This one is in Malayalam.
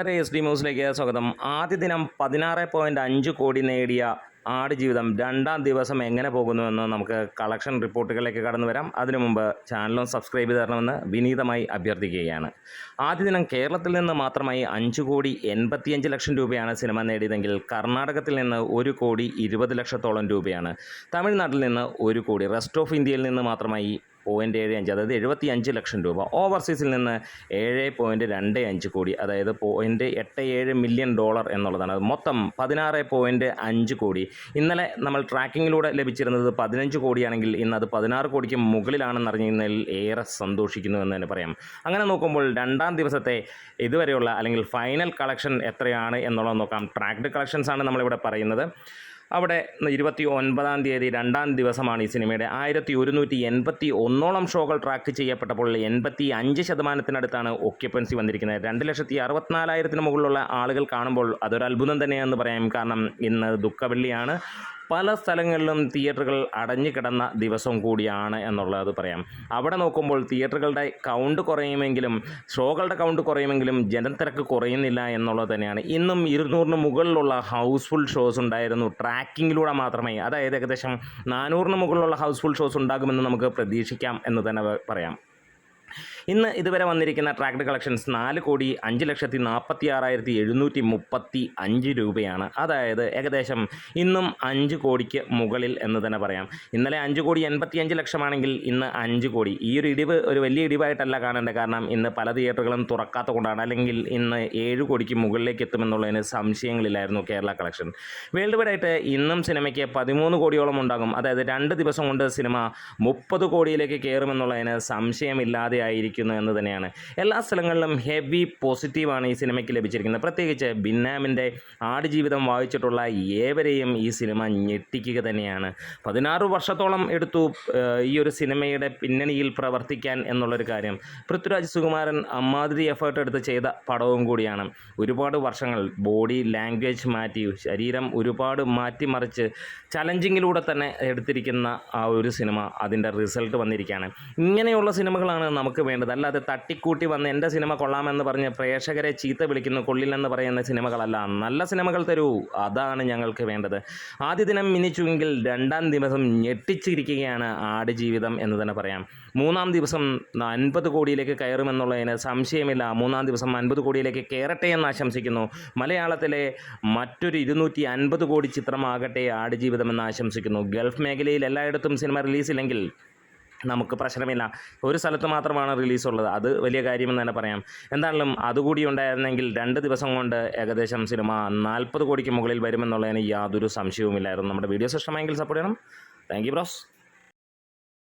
നമസ്കാരം എസ് ഡി ന്യൂസിലേക്ക് സ്വാഗതം. ആദ്യ ദിനം പതിനാറ് പോയിന്റ് അഞ്ച് കോടി നേടിയ ആട് ജീവിതം രണ്ടാം ദിവസം എങ്ങനെ പോകുന്നുവെന്ന് നമുക്ക് കളക്ഷൻ റിപ്പോർട്ടുകളിലേക്ക് കടന്നു വരാം. അതിനു മുമ്പ് ചാനലും സബ്സ്ക്രൈബ് ചെയ്ത് തരണമെന്ന് വിനീതമായി അഭ്യർത്ഥിക്കുകയാണ്. ആദ്യ ദിനം കേരളത്തിൽ നിന്ന് മാത്രമായി അഞ്ച് കോടി എൺപത്തിയഞ്ച് ലക്ഷം രൂപയാണ് സിനിമ നേടിയതെങ്കിൽ കർണാടകത്തിൽ നിന്ന് ഒരു കോടി ഇരുപത് ലക്ഷത്തോളം രൂപയാണ്. തമിഴ്നാട്ടിൽ നിന്ന് ഒരു കോടി. റെസ്റ്റ് ഓഫ് ഇന്ത്യയിൽ നിന്ന് മാത്രമായി പോയിന്റ് ഏഴ് അഞ്ച് അതായത് എഴുപത്തി അഞ്ച് ലക്ഷം രൂപ. ഓവർസീസിൽ നിന്ന് ഏഴ് പോയിന്റ് രണ്ട് അഞ്ച് കോടി അതായത് പോയിന്റ് എട്ട് ഏഴ് മില്യൺ ഡോളർ എന്നുള്ളതാണ്. മൊത്തം പതിനാറ് പോയിന്റ് അഞ്ച് കോടി. ഇന്നലെ നമ്മൾ ട്രാക്കിങ്ങിലൂടെ ലഭിച്ചിരുന്നത് പതിനഞ്ച് കോടിയാണെങ്കിൽ ഇന്ന് അത് പതിനാറ് കോടിക്ക് മുകളിലാണെന്ന് അറിഞ്ഞതിൽ ഏറെ സന്തോഷിക്കുന്നു എന്ന് തന്നെ പറയാം. അങ്ങനെ നോക്കുമ്പോൾ രണ്ടാം ദിവസത്തെ ഇതുവരെയുള്ള അല്ലെങ്കിൽ ഫൈനൽ കളക്ഷൻ എത്രയാണ് എന്നുള്ളത് നോക്കാം. ട്രാക്ഡ് കളക്ഷൻസ് ആണ് നമ്മളിവിടെ പറയുന്നത്. അവിടെ ഇരുപത്തി ഒൻപതാം തീയതി രണ്ടാം ദിവസമാണ് ഈ സിനിമയുടെ. ആയിരത്തി ഒരുന്നൂറ്റി എൺപത്തി ഒന്നോളം ഷോകൾ ട്രാക്ക് ചെയ്യപ്പെട്ടപ്പോൾ എൺപത്തി അഞ്ച് ശതമാനത്തിനടുത്താണ് ഒക്യുപ്പൻസി വന്നിരിക്കുന്നത്. രണ്ട് ലക്ഷത്തി അറുപത്തിനാലായിരത്തിന് മുകളിലുള്ള ആളുകൾ കാണുമ്പോൾ അതൊരു അത്ഭുതം തന്നെയാണെന്ന് പറയാം. കാരണം ഇന്ന് ദുഃഖവെള്ളിയാണ്. പല സ്ഥലങ്ങളിലും തിയേറ്ററുകൾ അടഞ്ഞു കിടന്ന ദിവസം കൂടിയാണ് എന്നുള്ളത് പറയാം. അവിടെ നോക്കുമ്പോൾ തിയേറ്ററുകളുടെ കൗണ്ട് കുറയുമെങ്കിലും ഷോകളുടെ കൗണ്ട് കുറയുമെങ്കിലും ജനത്തിരക്ക് കുറയുന്നില്ല എന്നുള്ളത് തന്നെയാണ്. ഇന്നും ഇരുന്നൂറിന് മുകളിലുള്ള ഹൗസ്ഫുൾ ഷോസ് ഉണ്ടായിരുന്നു. ട്രാക്കിങ്ങിലൂടെ മാത്രമേ അതായത് ഏകദേശം നാനൂറിന് മുകളിലുള്ള ഹൗസ്ഫുൾ ഷോസ് ഉണ്ടാകുമെന്ന് നമുക്ക് പ്രതീക്ഷിക്കാം എന്ന് തന്നെ പറയാം. ഇന്ന് ഇതുവരെ വന്നിരിക്കുന്ന ട്രാക്ട് കളക്ഷൻസ് നാല് കോടി അഞ്ച് ലക്ഷത്തി നാൽപ്പത്തി ആറായിരത്തി എഴുന്നൂറ്റി മുപ്പത്തി അഞ്ച് രൂപയാണ്. അതായത് ഏകദേശം ഇന്നും അഞ്ച് കോടിക്ക് മുകളിൽ എന്ന് തന്നെ പറയാം. ഇന്നലെ അഞ്ച് കോടി എൺപത്തി അഞ്ച് ലക്ഷമാണെങ്കിൽ ഇന്ന് അഞ്ച് കോടി. ഈ ഒരു ഇടിവ് ഒരു വലിയ ഇടിവായിട്ടല്ല കാണേണ്ടത്. കാരണം ഇന്ന് പല തിയേറ്ററുകളും തുറക്കാത്ത കൊണ്ടാണ് അല്ലെങ്കിൽ ഇന്ന് ഏഴ് കോടിക്ക് മുകളിലേക്ക് എത്തുമെന്നുള്ളതിന് സംശയങ്ങളില്ലായിരുന്നു കേരള കളക്ഷൻ വേൾഡ് വൈഡ് ആയിട്ട് ഇന്നും സിനിമയ്ക്ക് പതിമൂന്ന് കോടിയോളം ഉണ്ടാകും. അതായത് രണ്ട് ദിവസം കൊണ്ട് സിനിമ മുപ്പത് കോടിയിലേക്ക് കയറുമെന്നുള്ളതിന് സംശയമില്ലാതെ ആയിരിക്കുന്നു എന്ന് തന്നെയാണ്. എല്ലാ സ്ഥലങ്ങളിലും ഹെവി പോസിറ്റീവാണ് ഈ സിനിമയ്ക്ക് ലഭിച്ചിരിക്കുന്നത്. പ്രത്യേകിച്ച് ബിന്നാമിന്റെ ആടുജീവിതം വായിച്ചിട്ടുള്ള ഏവരെയും ഈ സിനിമ ഞെട്ടിക്കുക തന്നെയാണ്. പതിനാറ് വർഷത്തോളം എടുത്തു ഈ ഒരു സിനിമയുടെ പിന്നണിയിൽ പ്രവർത്തിക്കാൻ എന്നുള്ളൊരു കാര്യം. പൃഥ്വിരാജ് സുകുമാരൻ അമ്മാതിരി എഫേർട്ട് എടുത്ത് ചെയ്ത പടവും കൂടിയാണ്. ഒരുപാട് വർഷങ്ങൾ ബോഡി ലാംഗ്വേജ് മാറ്റി ശരീരം ഒരുപാട് മാറ്റിമറിച്ച് ചലഞ്ചിങ്ങിലൂടെ തന്നെ എടുത്തിരിക്കുന്ന ആ ഒരു സിനിമ അതിന്റെ റിസൾട്ട് വന്നിരിക്കുകയാണ്. ഇങ്ങനെയുള്ള സിനിമകളാണ് നമുക്ക് വേണ്ടത്. അല്ലാതെ തട്ടിക്കൂട്ടി വന്ന് എന്റെ സിനിമ കൊള്ളാമെന്ന് പറഞ്ഞ് പ്രേക്ഷകരെ ചീത്ത വിളിക്കുന്നു കൊള്ളില്ലെന്ന് പറയുന്ന സിനിമകളല്ല. നല്ല സിനിമകൾ തരൂ. അതാണ് ഞങ്ങൾക്ക് വേണ്ടത്. ആദ്യ ദിനം മിനിച്ചുവെങ്കിൽ രണ്ടാം ദിവസം ഞെട്ടിച്ചിരിക്കുകയാണ് ആടുജീവിതം എന്ന് തന്നെ പറയാം. മൂന്നാം ദിവസം അൻപത് കോടിയിലേക്ക് കയറുമെന്നുള്ളതിന് സംശയമില്ല. മൂന്നാം ദിവസം അൻപത് കോടിയിലേക്ക് കയറട്ടെ എന്ന് ആശംസിക്കുന്നു. മലയാളത്തിലെ മറ്റൊരു ഇരുന്നൂറ്റി അൻപത് കോടി ചിത്രമാകട്ടെ ആടുജീവിതം എന്ന് ആശംസിക്കുന്നു. ഗൾഫ് മേഖലയിൽ എല്ലായിടത്തും സിനിമ റിലീസില്ലെങ്കിൽ നമുക്ക് പ്രശ്നമില്ല. ഒരു സ്ഥലത്ത് മാത്രമാണ് റിലീസ് ഉള്ളത് അത് വലിയ കാര്യമെന്ന് തന്നെ പറയാം. എന്തായാലും അതുകൂടി ഉണ്ടായിരുന്നെങ്കിൽ രണ്ട് ദിവസം കൊണ്ട് ഏകദേശം സിനിമ നാൽപ്പത് കോടിക്ക് മുകളിൽ വരുമെന്നുള്ളതിന് യാതൊരു സംശയവുമില്ലായിരുന്നു. നമ്മുടെ വീഡിയോസ് ഇഷ്ടമായെങ്കിൽ സപ്പോർട്ട് ചെയ്യണം. Thank bros